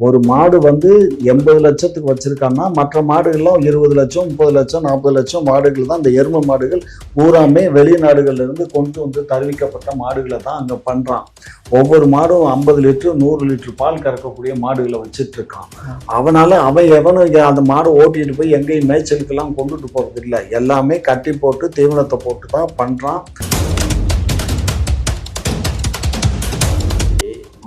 ஒரு மாடு வந்து எண்பது லட்சத்துக்கு வச்சிருக்கான்னா மற்ற மாடுகள்லாம் இருபது லட்சம் முப்பது லட்சம் நாற்பது லட்சம் மாடுகள் தான் இந்த எருமை மாடுகள் பூராமே வெளிநாடுகள்லேருந்து கொண்டு வந்து தருவிக்கப்பட்ட மாடுகளை தான் அங்கே பண்ணுறான் ஒவ்வொரு மாடும் ஐம்பது லிட்டரு நூறு லிட்டரு பால் கறக்கக்கூடிய மாடுகளை வச்சிட்ருக்கான். அவனால் அவன் எவனும் அந்த மாடு ஓட்டிகிட்டு போய் எங்கேயும் மேய்ச்சலுக்கெல்லாம் கொண்டுட்டு போகிறது இல்லை எல்லாமே கட்டி போட்டு தீவனத்தை போட்டு தான் பண்ணுறான்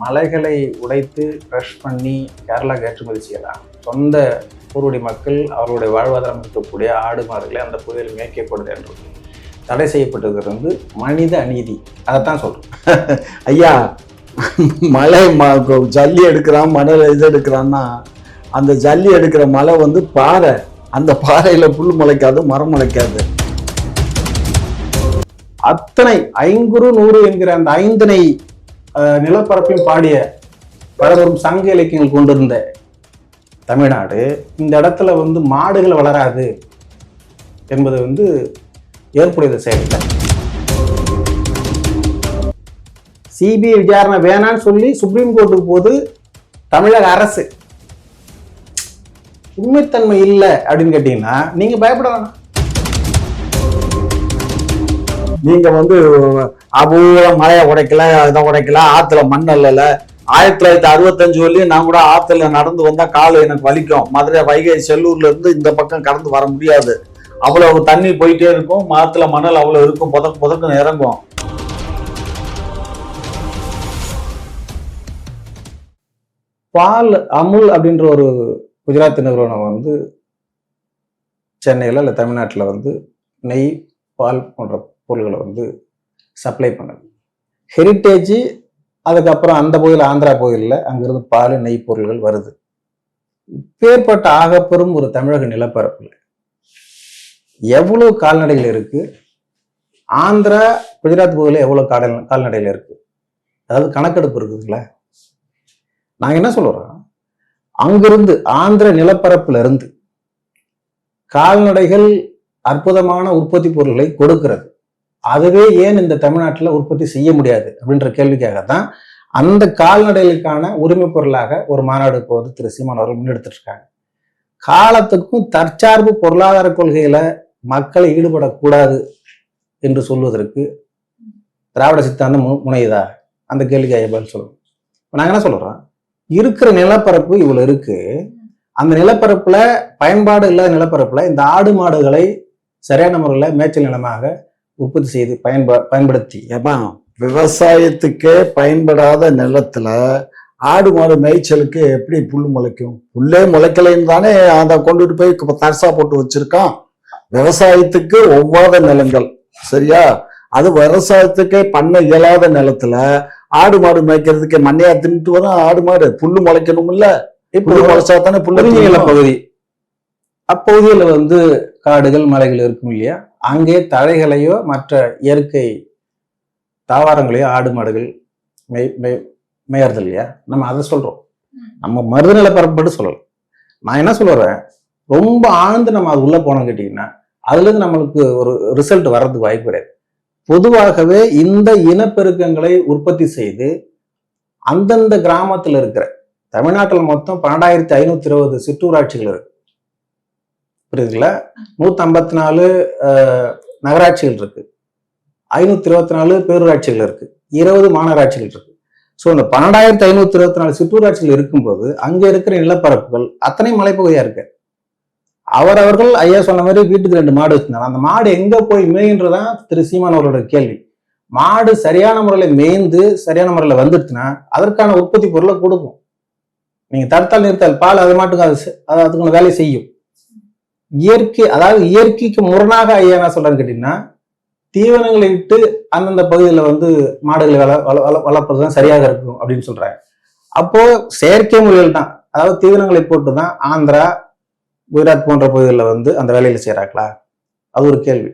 மலைகளை உடைத்து க்ரஷ் பண்ணி கேரளா ஏற்றுமதி செய்யலாம். சொந்த ஊருடைய மக்கள் அவர்களுடைய வாழ்வாதாரம் இருக்கக்கூடிய ஆடு மாடுகளை அந்த பகுதியில் மேய்க்கப்படுது என்று தடை செய்யப்பட்டது வந்து மனித அநீதி. அதைத்தான் சொல்றேன் ஐயா மலை ம- ஜல்லி எடுக்கிறான் மணல் இது எடுக்கிறான்னா அந்த ஜல்லி எடுக்கிற மலை வந்து பாறை. அந்த பாறையில் புல் முளைக்காது மரம் முளைக்காது. அத்தனை ஐங்குறு நூறு என்கிற அந்த ஐந்தனை நிலப்பரப்பையும் பாடிய பலரும் சங்க இலக்கியங்கள் கொண்டிருந்த தமிழ்நாடு இந்த இடத்துல வந்து மாடுகள் வளராது என்பது வந்து ஏற்புடையது செயல் சிபிஐ விசாரணை வேணான்னு சொல்லி சுப்ரீம் கோர்ட்டுக்கு போது தமிழக அரசு உண்மைத்தன்மை இல்லை அப்படின்னு கேட்டீங்கன்னா நீங்கள் பயப்பட வேணாம். நீங்க வந்து அபூர்வ மழையை உடைக்கல இதை உடைக்கல ஆத்துல மண் அல்லல. ஆயிரத்தி தொள்ளாயிரத்தி அறுபத்தஞ்சு வரலையும் நான் கூட ஆத்துல நடந்து வந்தா கால் எனக்கு வலிக்கும். மதுரை வைகை செல்லூர்ல இருந்து இந்த பக்கம் கடந்து வர முடியாது. அவ்வளவு தண்ணி போயிட்டே இருக்கும். ஆத்துல மணல் அவ்வளவு இருக்கும். புதக்கு புதக்குன்னு இறங்கும். பால் அமுல் அப்படின்ற ஒரு குஜராத் நிறுவனம் வந்து சென்னையில் இல்லை தமிழ்நாட்டில் வந்து நெய் பால் போன்ற பொருள்களை வந்து சப்ளை பண்ணுது. ஹெரிட்டேஜ் அதுக்கப்புறம் அந்த பகுதியில் ஆந்திரா பகுதியில் அங்கிருந்து பால் நெய் பொருள்கள் வருது. பேர்பட்ட ஆகப்பெரும் ஒரு தமிழக நிலப்பரப்பில் எவ்வளோ கால்நடைகள் இருக்குது ஆந்திரா குஜராத் பகுதியில் எவ்வளோ காடல் கால்நடைகள் இருக்குது அதாவது கணக்கெடுப்பு இருக்குதுங்களா நாங்கள் என்ன சொல்கிறோம் அங்கிருந்து ஆந்திர நிலப்பரப்புல இருந்து கால்நடைகள் அற்புதமான உற்பத்தி பொருட்களை கொடுக்கிறது. அதுவே ஏன் இந்த தமிழ்நாட்டில் உற்பத்தி செய்ய முடியாது அப்படின்ற கேள்விக்காக தான் அந்த கால்நடைகளுக்கான உரிமை பொருளாக ஒரு மாநாடு இப்போ வந்து திரு சீமான் அவர்கள் முன்னெடுத்துட்டு இருக்காங்க காலத்துக்கும் தற்சார்பு பொருளாதார கொள்கையில மக்களை ஈடுபடக்கூடாது என்று சொல்வதற்கு திராவிட சித்தாந்தம் முனையுதா? அந்த கேள்விக்கு பதில் சொல்லணும் நாங்கள் என்ன சொல்றோம் இருக்கிற நிலப்பரப்பு இவ்வளோ இருக்கு. அந்த நிலப்பரப்புல பயன்பாடு இல்லாத நிலப்பரப்புல இந்த ஆடு மாடுகளை சரியான முறையில் மேய்ச்சல் நிலமாக உற்பத்தி செய்து பயன்ப பயன்படுத்தி. ஏமா விவசாயத்துக்கே பயன்படாத நிலத்துல ஆடு மாடு மேய்ச்சலுக்கு எப்படி புல் முளைக்கும்? புல்லே முளைக்கலைன்னு தானே அதை கொண்டுட்டு போய் தர்சா போட்டு வச்சிருக்கான். விவசாயத்துக்கு ஒவ்வாத நிலங்கள் சரியா? அது விவசாயத்துக்கே பண்ண இயலாத நிலத்துல ஆடு மாடு மேய்க்கிறதுக்கு மண்ணையா தின்னுட்டு வரும் ஆடு மாடு புல்லு முளைக்கணும் இல்ல இப்போ புல்லு முளைச்சா தானே புல்லு. நிலப்பகுதி அப்பகுதியில் வந்து காடுகள் மலைகள் இருக்கும் இல்லையா? அங்கே தழைகளையோ மற்ற இயற்கை தாவரங்களையோ ஆடு மாடுகள் மெய் மெய் மேயறது இல்லையா? நம்ம அதை சொல்றோம். நம்ம மருதநிலை நிலப்பரப்பட்டு சொல்லலாம் நான் என்ன சொல்லுறேன் ரொம்ப ஆழ்ந்து நம்ம அது உள்ள போனோம் கேட்டிங்கன்னா அதுல இருந்து நம்மளுக்கு ஒரு ரிசல்ட் வர்றதுக்கு வாய்ப்பு கிடையாது. பொதுவாகவே இந்த இனப்பெருக்கங்களை உற்பத்தி செய்து அந்தந்த கிராமத்தில் இருக்கிற தமிழ்நாட்டில் மொத்தம் பன்னெண்டாயிரத்தி ஐநூத்தி இருபது சிற்றூராட்சிகள் இருக்கு. புரியுதுங்களா? நூத்தி ஐம்பத்தி நாலு நகராட்சிகள் இருக்கு. ஐநூத்தி இருபத்தி நாலு பேரூராட்சிகள் இருக்கு. இருபது மாநகராட்சிகள் இருக்கு. ஸோ இந்த பன்னெண்டாயிரத்தி ஐநூத்தி இருபத்தி நாலு சிற்றூராட்சிகள் இருக்கும்போது அங்கே இருக்கிற நிலப்பரப்புகள் அத்தனை மலைப்பகுதியா இருக்கு. அவரவர்கள் ஐயா சொன்ன மாதிரி வீட்டுக்கு ரெண்டு மாடு வச்சிருந்தாங்க. அந்த மாடு எங்க போய் மேயின்றதான் திரு சீமான் அவர்களோட கேள்வி. மாடு சரியான முறையில் மேய்ந்து சரியான முறையில் வந்துடுச்சுன்னா அதற்கான உற்பத்தி பொருளை கொடுக்கும். நீங்க தடுத்தால் நிறுத்தால் பால் அது மாட்டுக்கு அது செ- அது வேலையை செய்யும். இயற்கை அதாவது இயற்கைக்கு முரணாக ஐயா என்ன சொல்றாரு கேட்டீங்கன்னா தீவனங்களை இட்டு அந்தந்த பகுதியில் வந்து மாடுகளை வள வள வள- வளர்ப்பதுதான் சரியாக இருக்கும் அப்படின்னு சொல்றாங்க அப்போ செயற்கை முறையில் தான். அதாவது தீவனங்களை போட்டு தான் ஆந்திரா குஜராத் போன்ற பகுதிகளில் வந்து அந்த வேலையில செய்யறாங்களா அது ஒரு கேள்வி.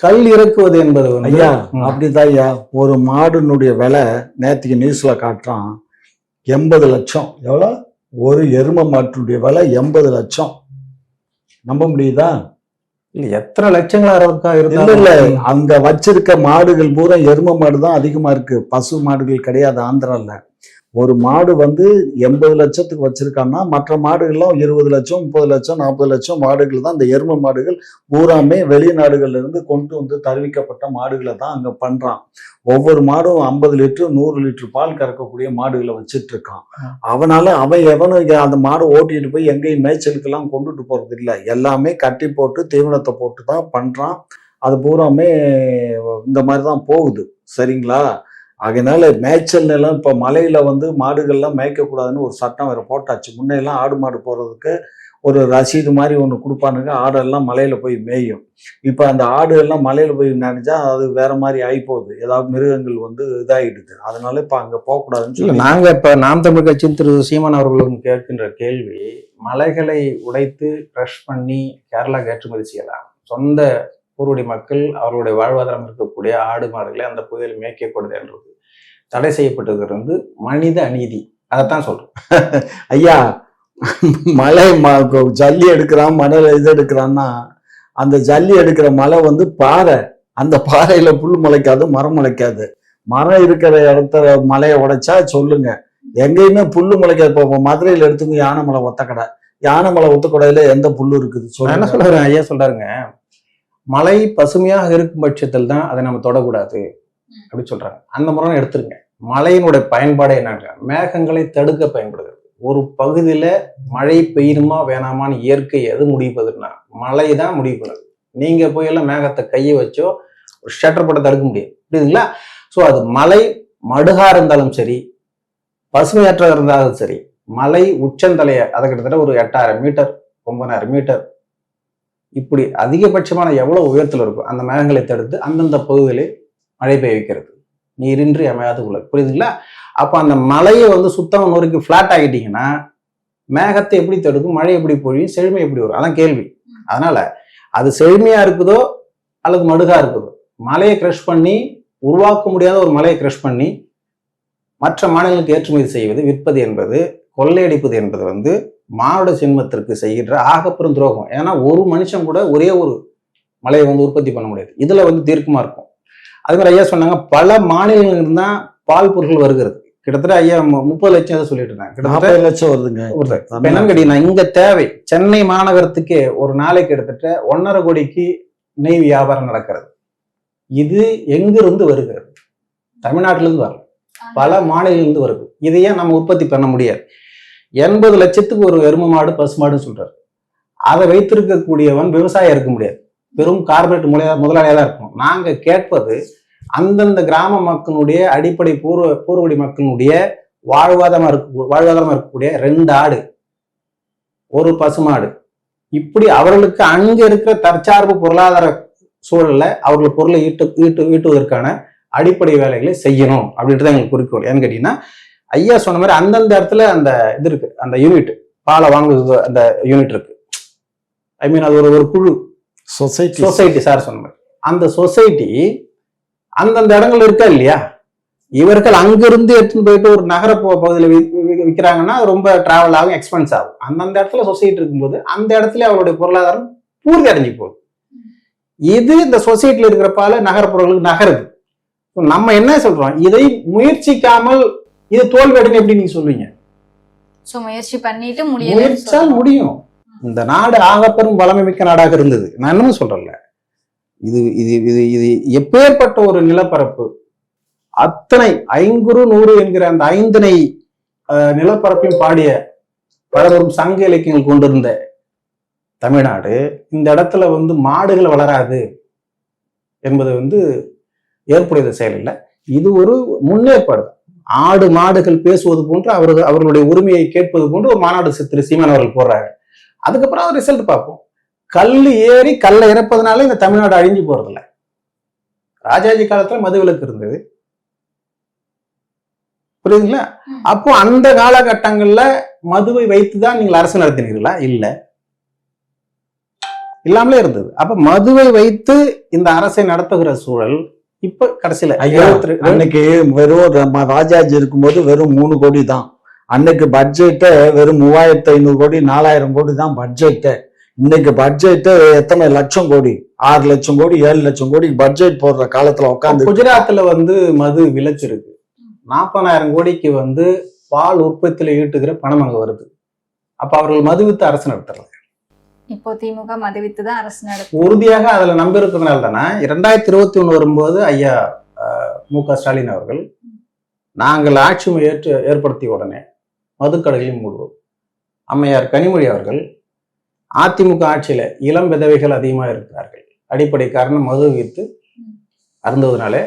கல் இறக்குவது என்பது ஐயா. அப்படிதான் ஐயா. ஒரு மாடுனுடைய விலை நேற்றுக்கு நியூஸ்ல காட்டுறான் எண்பது லட்சம். எவ்வளோ? ஒரு எரும மாட்டுடைய விலை எண்பது லட்சம். நம்ப முடியுதா? இல்ல எத்தனை லட்சங்களா இருக்கா இல்ல இல்ல. இருந்தாலும் அங்க வச்சிருக்க மாடுகள் பூரா எரும மாடு தான் அதிகமா இருக்கு. பசு மாடுகள் கிடையாது ஆந்திரால. ஒரு மாடு வந்து எண்பது லட்சத்துக்கு வச்சிருக்கான்னா மற்ற மாடுகள்லாம் இருபது லட்சம் முப்பது லட்சம் நாற்பது லட்சம் மாடுகள் தான் இந்த எருமை மாடுகள் பூராமே வெளிநாடுகள்ல இருந்து கொண்டு வந்து தருவிக்கப்பட்ட மாடுகளை தான் அங்க பண்றான். ஒவ்வொரு மாடும் ஐம்பது லிட்டர் நூறு லிட்டர் பால் கறக்கக்கூடிய மாடுகளை வச்சிட்டு இருக்கான் அவனால அவன் எவனும் அந்த மாடை ஓட்டிட்டு போய் எங்கேயும் மேய்ச்சலுக்கெல்லாம் கொண்டுட்டு போறது இல்லை. எல்லாமே கட்டி போட்டு தீவனத்தை போட்டு தான் பண்றான். அது பூராமே இந்த மாதிரி தான் போகுது. சரிங்களா? அதனால மேய்ச்சல் நிலம் இப்போ மலையில வந்து மாடுகள்லாம் மேய்க்கக்கூடாதுன்னு ஒரு சட்டம் வேற போட்டாச்சு. முன்னையெல்லாம் ஆடு மாடு போறதுக்கு ஒரு ரசீது மாதிரி ஒன்று கொடுப்பானுங்க. ஆடெல்லாம் மலையில போய் மேயும். இப்போ அந்த ஆடு எல்லாம் மலையில போய் நினைச்சா அது வேற மாதிரி ஆகி போகுது ஏதாவது மிருகங்கள் வந்து இதாகிடுது அதனால இப்போ அங்கே போகக்கூடாதுன்னு சொல்லி நாங்க இப்ப நாம் தமிழ் கட்சியின் திரு சீமான் அவர்களும் கேட்கின்ற கேள்வி மலைகளை உடைத்து க்ரஷ் பண்ணி கேரளாக்கு ஏற்றுமதி செய்யலாம். சொந்த பூர்வடி மக்கள் அவர்களுடைய வாழ்வாதாரம் இருக்கக்கூடிய ஆடு மாடுகளை அந்த பகுதியில் மேய்க்கக்கூடாது என்றது தடை செய்யப்பட்டது வந்து மனித அநீதி. அதைத்தான் சொல்றோம் ஐயா மலை ம- ஜல்லி எடுக்கிறான் மணல் இது எடுக்கிறான்னா அந்த ஜல்லி எடுக்கிற மலை வந்து பாறை. அந்த பாறையில புல் முளைக்காது மரம் முளைக்காது. மரம் இருக்கிற இடத்துல மலையை உடைச்சா சொல்லுங்க. எங்கேயுமே புல்லு முளைக்காது. இப்போ மதுரையில எடுத்துங்க யானைமலை ஒத்தக்கடை யானைமலை ஒத்தக்கடையில எந்த புல்லு இருக்குது? நான் என்ன சொல்றேன் ஐயா சொல்றாருங்க. மலை பசுமையாக இருக்கும் பட்சத்தில் தான் அதை நம்ம தொடக்கூடாது அப்படின்னு சொல்றாங்க. அந்த முறை எடுத்துருங்க. மலையினுடைய பயன்பாடு என்னங்க? மேகங்களை தடுக்க பயன்படுகிறது. ஒரு பகுதியில மழை பெய்யணுமா வேணாமான்னு இயற்கை எது முடிவு பண்ணுதுன்னா மழை தான் முடிவு பண்ணுது. நீங்க போய் எல்லாம் மேகத்தை கையை வச்சோ ஒரு ஷட்டர் போட்ட தடுக்க முடியாது. புரியுதுங்களா? ஸோ அது மலை மடுகா இருந்தாலும் சரி பசுமையற்ற இருந்தாலும் சரி மலை உச்சந்தலையை அதை கிட்டத்தட்ட ஒரு எட்டாயிரம் மீட்டர் ஒன்பதாயிரம் மீட்டர் இப்படி அதிகபட்சமான எவ்வளவு உயரத்தில் இருக்கும் அந்த மேகங்களை தடுத்து அந்தந்த பகுதிகளில் மழை பெய்ய வைக்கிறது. நீரின்றி அமையாது உலகு புரியுதுங்களா? அப்போ அந்த மலையை வந்து சுத்தம் நொறுக்கி ஃப்ளாட் ஆகிட்டீங்கன்னா மேகத்தை எப்படி தடுக்கும்? மழை எப்படி பொழியும்? செழுமை எப்படி வரும்? அதான் கேள்வி. அதனால அது செழுமையா இருக்குதோ அல்லது மடுகா இருக்குதோ மலையை கிரஷ் பண்ணி உருவாக்க முடியாத ஒரு மலையை கிரஷ் பண்ணி மற்ற மாநிலங்களுக்கு ஏற்றுமதி செய்வது விற்பது என்பது கொள்ளையடிப்பது என்பது வந்து மானுட சின்மத்திற்கு செய்கின்ற ஆகப்பெரும் துரோகம். ஏன்னா ஒரு மனுஷன் கூட ஒரே ஒரு மலையை வந்து உற்பத்தி பண்ண முடியாது. இதுல வந்து தீர்க்கமா இருக்கும். அது மாதிரி ஐயா சொன்னாங்க பல மாநிலங்கள் தான் பால் பொருட்கள் வருகிறது. கிட்டத்தட்ட ஐயா முப்பது லட்சம் ஏதோ சொல்லிட்டு இருந்தாங்க. கிட்டத்தட்ட லட்சம் வருதுங்க. என்னன்னு கேட்டீங்கன்னா இங்க தேவை. சென்னை மாநகரத்துக்கே ஒரு நாளைக்கு கிட்டத்தட்ட ஒன்னரை கோடிக்கு நெய் வியாபாரம் நடக்கிறது. இது எங்கிருந்து வருகிறது? தமிழ்நாட்டிலிருந்து வரல பல மாநிலங்களிலிருந்து வருது. இதையே நம்ம உற்பத்தி பண்ண முடியாது. எண்பது லட்சத்துக்கு ஒரு எரும மாடு பசு மாடுன்னு சொல்றாரு. அதை வைத்திருக்கக்கூடியவன் விவசாயம் இருக்க முடியாது. பெரும் கார்பரேட் முதலா முதலாளியாக தான் இருக்கும் நாங்க கேட்பது அந்தந்த கிராம மக்களுடைய அடிப்படை பூர்வ பூர்வடி மக்களுடைய வாழ்வாதாரமா இருக்க வாழ்வாதாரமாக இருக்கக்கூடிய ரெண்டு ஆடு. ஒரு பசுமாடு இப்படி அவர்களுக்கு அங்க இருக்கிற தற்சார்பு பொருளாதார சூழல்ல அவர்கள் பொருளை ஈட்டு ஈட்டு ஈட்டுவதற்கான அடிப்படை வேலைகளை செய்யணும் அப்படின்றது தான் எங்களுக்கு குறிக்கோள். ஏன்னு கேட்டீங்கன்னா ஐயா சொன்ன மாதிரி அந்தந்த இடத்துல அந்த இது இருக்கு. அந்த யூனிட் பாலை வாங்குறது அந்த யூனிட் இருக்கு. ஐ மீன் அது ஒரு ஒரு குழு. சொசைட்டி சொசைட்டி சார் சொன்ன மாதிரி. அந்த சொசைட்டி அந்தந்த இடங்கள்ல இருக்கா இல்லையா? இவர்கள் அங்கிருந்து எடுத்துன்னு போயிட்டு ஒரு நகர பகுதியில விற்கிறாங்கன்னா ரொம்ப டிராவல் ஆகும் எக்ஸ்பென்ஸ் ஆகும். அந்தந்த இடத்துல சொசைட்டி இருக்கும்போது அந்த இடத்துல அவருடைய பொருளாதாரம் பூர்த்தி அடைஞ்சு போகுது. இது இந்த சொசைட்டில இருக்கிற பால நகரப்புறங்களுக்கு நகருது. நம்ம என்ன சொல்றோம்? இதை முயற்சிக்காமல் இது தோல்வி அடைன்னு எப்படி நீங்க சொல்லுவீங்க? சோ முயற்சி பண்ணிட்டு முடியல. முடியும். இந்த நாடு ஆகப்பெரும் வளமை மிக்க நாடாக இருந்தது. நான் என்னமோ சொல்றேன்ல. இது இது இது இது எப்பேற்பட்ட ஒரு நிலப்பரப்பு? அத்தனை ஐங்குறு நூறு என்கிற அந்த ஐந்தனை நிலப்பரப்பையும் பாடிய பலரும் சங்க இலக்கியங்கள் கொண்டிருந்த தமிழ்நாடு இந்த இடத்துல வந்து மாடுகள் வளராது என்பது வந்து ஏற்புடைய செயல் இல்லை. இது ஒரு முன்னேற்பாடு. ஆடு மாடுகள் பேசுவது போன்று அவர்கள் அவர்களுடைய உரிமையை கேட்பது போன்று ஒரு மாநாடு சி- திரு சீமான் அவர்கள் போடுறாங்க அதுக்கப்புறம் ரிசல்ட் பார்ப்போம். கல் ஏறி கல்லை இறப்பதனால இந்த தமிழ்நாடு அழிஞ்சு போறதில்ல. ராஜாஜி காலத்துல மதுவிலக்கு இருந்தது. புரியுதுங்களா. அப்போ அந்த காலகட்டங்கள்ல மதுவை வைத்துதான் நீங்கள் அரசு நடத்தினீர்களா? இல்ல. இல்லாமலே இருந்தது. அப்ப மதுவை வைத்து இந்த அரசை நடத்துகிற சூழல் இப்ப கடைசியில ஐயா, அன்னைக்கு வெறும் ராஜாஜி இருக்கும்போது வெறும் மூணு கோடி தான். அன்னைக்கு பட்ஜெட்டை வெறும் மூவாயிரத்தி ஐநூறு கோடி நாலாயிரம் கோடி தான் பட்ஜெட்டு இன்னைக்கு பட்ஜெட்டு எத்தனை லட்சம் கோடி? ஆறு லட்சம் கோடி ஏழு லட்சம் கோடி பட்ஜெட் போடுற காலத்துல உட்காந்து குஜராத்ல வந்து மது விலக்கு இருக்கு நாற்பதாயிரம் கோடிக்கு வந்து பால் உற்பத்தியில ஈட்டுகிற பணம் அங்க வருது. அப்ப அவர்கள் மதுவித்து அரசு நடத்துறாங்க இப்போ திமுக மதுவித்து தான் அரசு நடத்தும் உறுதியாக அதில் நம்பி இருக்கிறதுனால தானே இரண்டாயிரத்தி இருபத்தி ஒன்று வரும்போது ஐயா மு க ஸ்டாலின் அவர்கள் நாங்கள் ஆட்சி ஏற்று ஏற்படுத்திய உடனே மதுக்கடைகளையும் மூடுவோம். அம்மையார் கனிமொழி அவர்கள் அதிமுக ஆட்சியில் இளம் விதவைகள் அதிகமாக இருக்கிறார்கள். அடிப்படை காரணம் மது வித்து அருந்ததுனாலே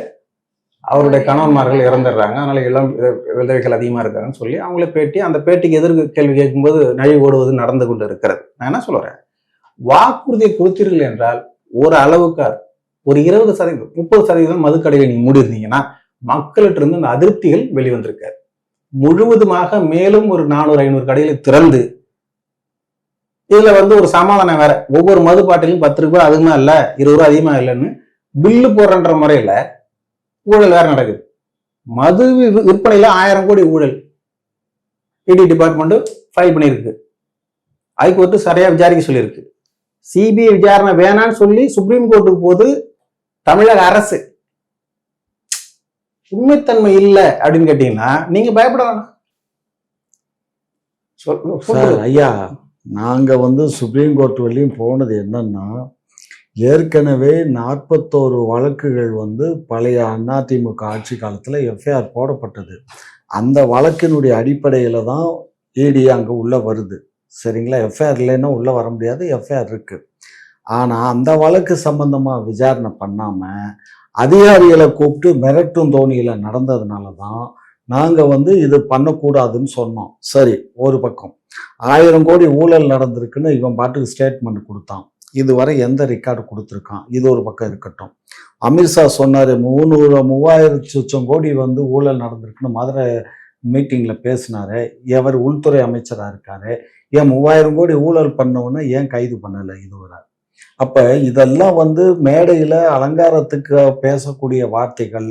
அவருடைய கணவன்மார்கள் இறந்துடுறாங்க. அதனால இளம் வித- விதவைகள் அதிகமாக இருக்காங்கன்னு சொல்லி அவங்கள பேட்டி அந்த பேட்டிக்கு எதிர்க்கு கேள்வி கேட்கும்போது நழி ஓடுவது நடந்து கொண்டு இருக்கிறது. நான் என்ன சொல்கிறேன் வாக்குறுதியை கொடுத்தீர்கள் என்றால் ஒரு அளவுக்கு ஒரு இருபது சதவீதம் முப்பது சதவீதம் மதுக்கடையில் நீங்க மூடிருந்தீங்கன்னா மக்கள்கிட்ட இருந்து அந்த அதிருப்திகள் வெளிவந்திருக்காது. முழுவதுமாக மேலும் ஒரு நானூறு ஐநூறு கடைகளை திறந்து இதுல வந்து ஒரு சமாதானம் வேற. ஒவ்வொரு மது பாட்டிலும் பத்து ரூபாய் அதிகமா இல்ல இருபது ரூபாய் அதிகமா இல்லைன்னு பில்லு போடுறன்ற முறையில ஊழல் வேற நடக்குது. மது விற்பனையில ஆயிரம் கோடி ஊழல் இடி டிபார்ட்மெண்ட் ஃபைல் பண்ணியிருக்கு. ஹைகோர்ட்டு சரியா விசாரிக்க சொல்லியிருக்கு. சிபிஐ விசாரணை வேணான்னு சொல்லி சுப்ரீம் கோர்ட்டுக்கு போது தமிழக அரசு. உண்மைத்தன்மை இல்லை அப்படின்னு கேட்டீங்கன்னா நீங்க பயப்பட வேணாம். ஐயா நாங்க வந்து சுப்ரீம் கோர்ட் வரையும் போனது என்னன்னா ஏற்கனவே நாற்பத்தோரு வழக்குகள் வந்து பழைய அதிமுக ஆட்சி காலத்துல எஃப்ஐஆர் போடப்பட்டது. அந்த வழக்கினுடைய அடிப்படையில தான் இடி அங்க உள்ள வருது. சரிங்களா? எஃப்ஐஆர் இல்லைன்னா உள்ளே வர முடியாது எஃப்ஐஆர் இருக்குது ஆனால் அந்த வழக்கு சம்பந்தமாக விசாரணை பண்ணாமல் அதிகாரிகளை கூப்பிட்டு மிரட்டும் தோணியில் நடந்ததுனால தான் நாங்கள் வந்து இது பண்ணக்கூடாதுன்னு சொன்னோம். சரி ஒரு பக்கம். ஆயிரம் கோடி ஊழல் நடந்திருக்குன்னு இவன் பாட்டுக்கு ஸ்டேட்மெண்ட் கொடுத்தான். இதுவரை எந்த ரெக்கார்டு கொடுத்துருக்கான்? இது ஒரு பக்கம் இருக்கட்டும். அமித்ஷா சொன்னார் முந்நூறு மூவாயிரத்து லட்சம் கோடி வந்து ஊழல் நடந்திருக்குன்னு மதுரை மீட்டிங்கில் பேசினாரு. எவர் உள்துறை அமைச்சராக இருக்காரு. ஏன் மூவாயிரம் கோடி ஊழல் பண்ணவொன்னே ஏன் கைது பண்ணலை இதுவரை? அப்போ இதெல்லாம் வந்து மேடையில் அலங்காரத்துக்கு பேசக்கூடிய வார்த்தைகள்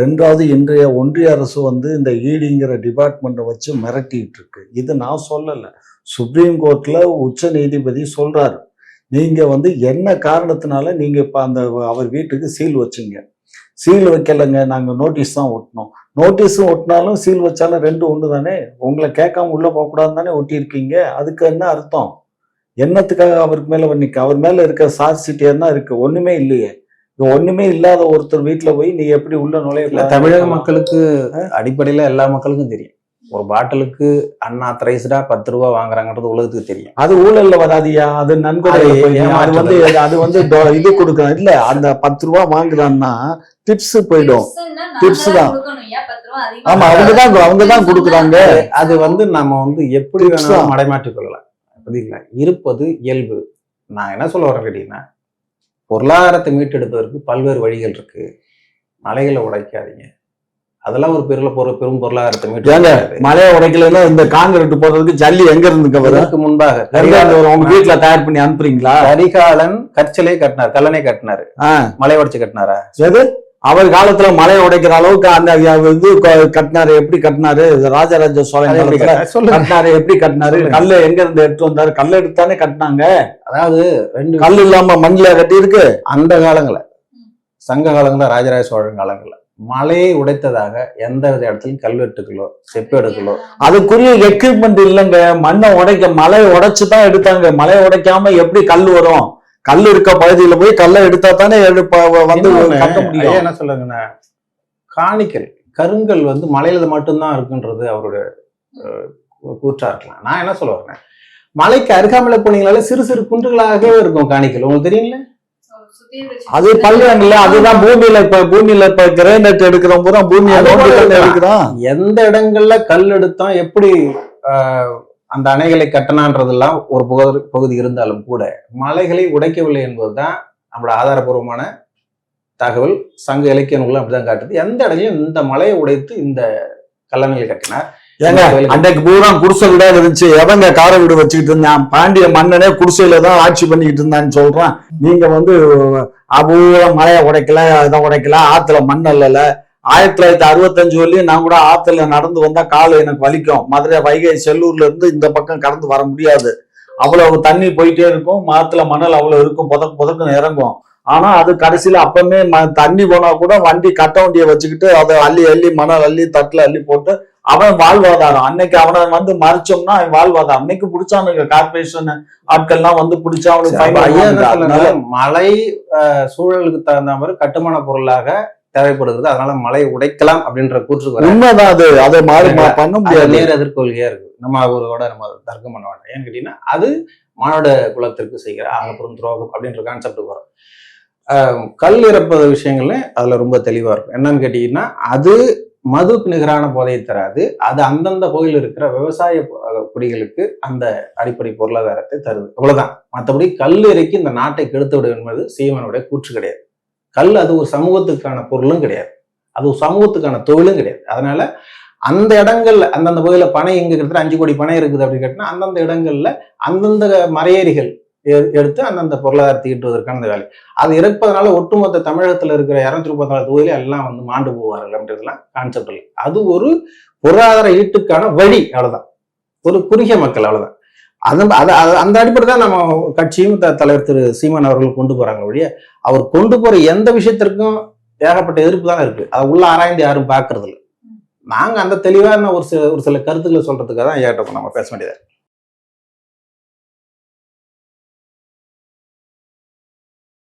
ரெண்டாவது இன்றைய ஒன்றிய அரசு வந்து இந்த ஈடிங்கிற டிபார்ட்மெண்ட்டை வச்சு மிரட்டிகிட்டு இருக்கு இது நான் சொல்லலை. சுப்ரீம் கோர்ட்டில் உச்ச நீதிபதி சொல்கிறாரு நீங்கள் வந்து என்ன காரணத்தினால நீங்கள் இப்போ அந்த அவர் வீட்டுக்கு சீல் வச்சீங்க? சீல் வைக்கலைங்க நாங்க நோட்டீஸ் தான் ஒட்டினோம். நோட்டீஸும் ஒட்டினாலும் சீல் வச்சாலும் ரெண்டு ஒன்று தானே? உங்களை கேட்காம உள்ள போகக்கூடாதுன்னு தானே ஒட்டியிருக்கீங்க? அதுக்கு என்ன அர்த்தம்? என்னத்துக்காக அவருக்கு மேல நிக்க அவர் மேல இருக்க சார்ஜ் ஷீட் என்ன இருக்கு. ஒண்ணுமே இல்லையே. ஒண்ணுமே இல்லாத ஒருத்தர் வீட்டுல போய் நீ எப்படி உள்ள நுழைய தமிழக மக்களுக்கு அடிப்படையில எல்லா மக்களுக்கும் தெரியும். ஒரு பாட்டிலுக்கு அன்ஆத்தரைஸ்டா பத்து ரூபா வாங்குறாங்கன்றது உலகத்துக்கு தெரியும். அது ஊழல்ல வராதியா? அது நன்கொடை அது வந்து. அது வந்து இது கொடுக்கணும் இல்ல அந்த பத்து ரூபா வாங்குறான்னா டிப்ஸ் போயிடும். Tips தான். ஆமா அவங்கதான் அவங்கதான் கொடுக்குறாங்க. அது வந்து நம்ம வந்து எப்படி வேணாலும் தான். மடைமாற்றிக் கொள்ளலாம். அது இல்ல. இருப்பது இயல்பு. நான் என்ன சொல்ல வரேன் கேட்டீங்கன்னா பொருளாதாரத்தை மீட்டெடுப்பதற்கு பல்வேறு வழிகள் இருக்கு. மலைகளை உடைக்காதீங்க. அதெல்லாம் ஒரு பெரிய பொரு பெரும் பொருளாதாரத்தை மீட்டு மலையை உடைக்கலன்னா இந்த காங்கிரீட் போடுறதுக்கு ஜல்லி எங்க முன்பாக இருந்து கரிகாலன் வரும்? உங்க வீட்டுல தயார் பண்ணி அனுப்புறீங்களா? கரிகாலன் கற்சலே கட்டினார் கல்லணை கட்டினாரு. மலை உடைச்சு கட்டினாரா? எது? அவர் காலத்துல மலையை உடைக்கிற அளவுக்கு அந்த இது கட்டினாரு எப்படி கட்டினாரு? ராஜராஜ சோழன் கட்டினார்? எப்படி கட்டினாரு. கல்ல எங்க இருந்து எடுத்து வந்தாரு? கல்ல எடுத்தானே கட்டினாங்க. அதாவது ரெண்டு கல் இல்லாம மண்ணில கட்டி இருக்கு அந்த காலங்கள சங்க காலங்கள ராஜராஜ சோழன் காலங்கள மலையை உடைத்ததாக எந்த வித இடத்துலயும் கல்வெட்டுகளோ செப்பேடுகளோ. அதுக்குரிய எக்யூப்மெண்ட் இல்லைங்க. மண்ணை உடைக்க மலையை உடைச்சு தான் எடுத்தாங்க. மலையை உடைக்காம எப்படி கல் வரும்? கல் இருக்க பகுதியில போய் கல்லை எடுத்தா தானே வந்து என்ன சொல்லுங்கன்னா காணிக்கல். கருங்கல் வந்து மலையில மட்டும்தான் இருக்குன்றது அவருடைய கூற்றா இருக்கலாம் நான் என்ன சொல்ல வரேன்? மலைக்கு அருகாமையில போனீங்கனாலே சிறு சிறு குன்றுகளாகவே இருக்கும் காணிக்கல். உங்களுக்கு தெரியுங்களா அது பல்றாங்கல்ல அதுதான் பூமியில இப்ப பூமியில இப்ப கிரைனட் எடுக்கிறோம் பூரா பூமியை. எடுக்கிறோம். எந்த இடங்கள்ல கல் எடுத்தோம் எப்படி ஆஹ், அந்த அணைகளை கட்டினான்றதெல்லாம் ஒரு பகுதி பகுதி இருந்தாலும் கூட மலைகளை உடைக்கவில்லை என்பதுதான் நம்மளோட ஆதாரபூர்வமான தகவல். சங்க இலக்கிய நூல்கள் அப்படிதான் காட்டுது. எந்த இடங்களையும் இந்த மலையை உடைத்து இந்த கல்லணைகளை கட்டினார். ஏங்க அன்னைக்கு பூரா குடிசை வீடா இருந்துச்சு. எவங்க கார வீடு வச்சுக்கிட்டு இருந்தான் பாண்டிய மன்னனே குடிசையில தான் ஆட்சி பண்ணிக்கிட்டு இருந்தான்னு சொல்றான். நீங்க வந்து அபூர மலையை உடைக்கல இதை உடைக்கல ஆத்துல மண் அல்லல. ஆயிரத்தி தொள்ளாயிரத்தி அறுபத்தஞ்சு வரலையும் நான் கூட ஆத்துல நடந்து வந்தா கால் எனக்கு வலிக்கும். மதுரை வைகை செல்லூர்ல இருந்து இந்த பக்கம் கடந்து வர முடியாது. அவ்வளவு தண்ணி போயிட்டே இருக்கும். ஆத்துல மணல் அவ்வளவு இருக்கும். புதக்கு புதக்குன்னு இறங்கும். ஆனா அது கடைசியில அப்பவுமே தண்ணி போனா கூட வண்டி கட்ட வண்டியை வச்சுக்கிட்டு அதை அள்ளி அள்ளி மணல் அள்ளி தட்டுல அள்ளி போட்டு அவன் வாழ்வாதாரம். அன்னைக்கு அவனை வந்து மறைச்சோம்னா அவன் வாழ்வாதாரம். அன்னைக்கு பிடிச்சானுங்க கார்பரேஷன் ஆட்கள்லாம் வந்து பிடிச்சா அவனுக்கு மழை சூழலுக்கு தகுந்த மாதிரி கட்டுமான பொருளாக தேவைப்படுகிறது. அதனால மழையை உடைக்கலாம் அப்படின்ற கூற்றுக்கு வர உண்மைதான் அது. அதை மாறி பண்ண முடியாது. நேர் எதிர்கொள்கையா இருக்கு நம்ம அவரோட நம்ம தர்க்கம் பண்ண வேண்டாம். ஏன்னு கேட்டீங்கன்னா அது மானுட குலத்திற்கு செய்கிற ஆகப்பெரும் துரோகம் அப்படின்ற கான்செப்ட் வரும். கல் இறப்பது விஷயங்கள்ல அதுல ரொம்ப தெளிவா இருக்கும். என்னன்னு கேட்டீங்கன்னா அது மதுக்கு நிகரான போதையை தராது. அது அந்தந்த பகுதியில் இருக்கிற விவசாய குடிகளுக்கு அந்த அடிப்படை பொருளாதாரத்தை தருது. அவ்வளவுதான். மற்றபடி கல் இறக்கி இந்த நாட்டை கெடுத்து விடும் என்பது சீமனுடைய கூற்று கிடையாது. கல் அது ஒரு சமூகத்துக்கான பொருளும் கிடையாது. அது ஒரு சமூகத்துக்கான தொழிலும் கிடையாது. அதனால அந்த இடங்கள்ல அந்தந்த பகுதியில பனை எங்க கிட்டத்தட்ட அஞ்சு கோடி பனை இருக்குது அப்படின்னு கேட்டினா அந்தந்த இடங்கள்ல அந்தந்த மறையேறிகள் எடுத்து அந்தந்த பொருளாதாரத்தை ஈட்டுவதற்கான அந்த வேலை. அது இருப்பதனால ஒட்டுமொத்த தமிழகத்துல இருக்கிற இரநூத்தி முப்பத்தி நாலு தொகுதியில எல்லாம் வந்து மாண்டு போவார்கள் அப்படின்றதுலாம் கான்செப்ட் இல்லை. அது ஒரு பொருளாதார ஈட்டுக்கான வழி அவ்வளவுதான். ஒரு குறுகிய மக்கள் அவ்வளவுதான். அது அந்த அடிப்படை தான் நம்ம கட்சியும் த- தலைவர் திரு சீமான் அவர்கள் கொண்டு போறாங்க ஒழிய அவர் கொண்டு போற எந்த விஷயத்திற்கும் ஏகப்பட்ட எதிர்ப்பு தான் இருக்கு. அதை உள்ள ஆராய்ந்து யாரும் பார்க்கறது இல்லை நாங்க அந்த தெளிவான ஒரு சில ஒரு சில கருத்துக்களை சொல்றதுக்காக தான் ஏட்ட நம்ம பேச வேண்டியது